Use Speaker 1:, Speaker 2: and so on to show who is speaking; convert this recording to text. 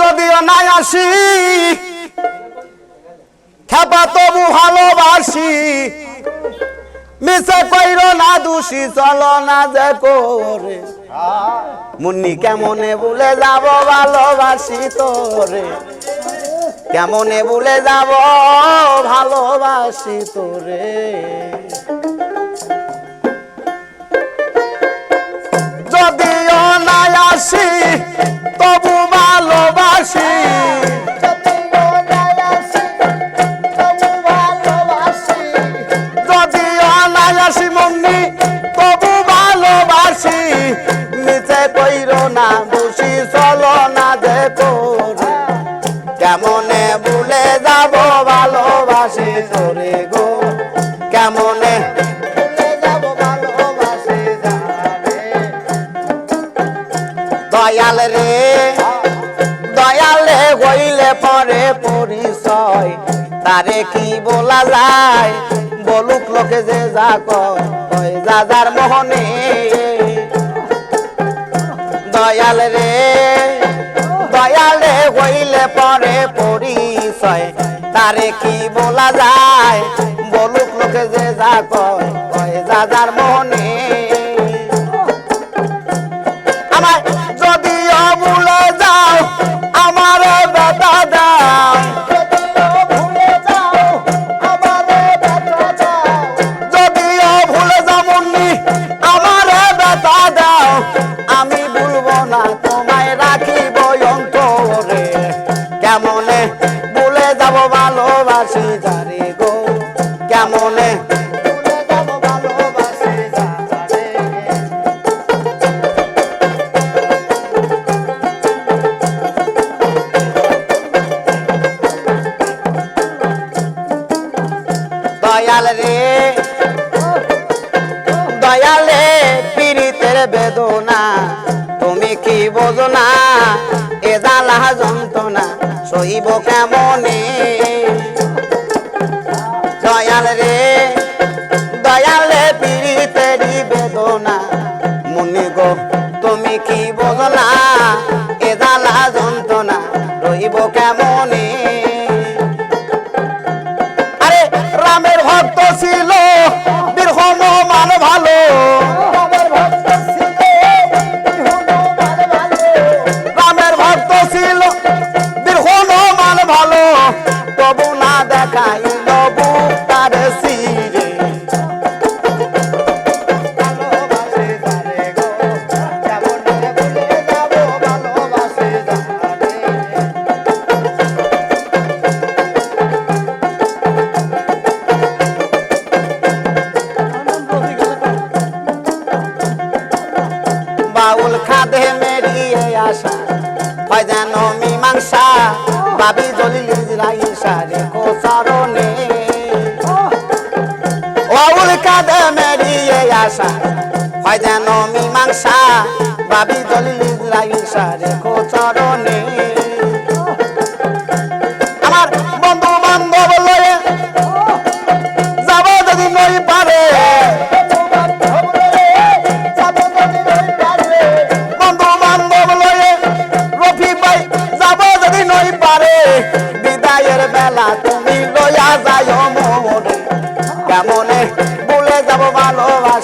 Speaker 1: যদিও নাই আসি, খেপা তবু ভালোবাসি। মিশে কইর না দোষী, চলো না যে করে। মুন্নি কেমনে ভুলে যাব ভালোবাসি তোরে? কেমনে বলে যাব ভালোবাসি তোরে? যদিও নাই আসি কেমনে ভুলে যাব ভালোবাসি তোরে গো? কেমনে দয়াল রে, দয়ালে হইলে পরে পরিচয়। তারে কি বলা যায়? বলুক লোকে যে যা কয় যা মোহনে। দয়াল রে দয়ালে হইলে পরে পরিচয়। তারে কি বলা যায়? বলুক লোকে যে যা কয় কয় যা যার মনে। কেমনে দয়াল রে। দয়ালে পীড়িতের বেদনা। তুমি কি বোঝো না? এ জ্বালা যন্ত্রণা, সইব কেমনে? না দেখাইল বুক তার সিরে বাউল খাদে মেরিয়ে আসা হয় যেন মীমাংসা। বাবি জলিল ইসরাইল সারে কোসারণে। বাউল খাদে মেরিয়ে আসা হয় যেন মীমাংসা। বাবি জলিল ইসরাইল সারে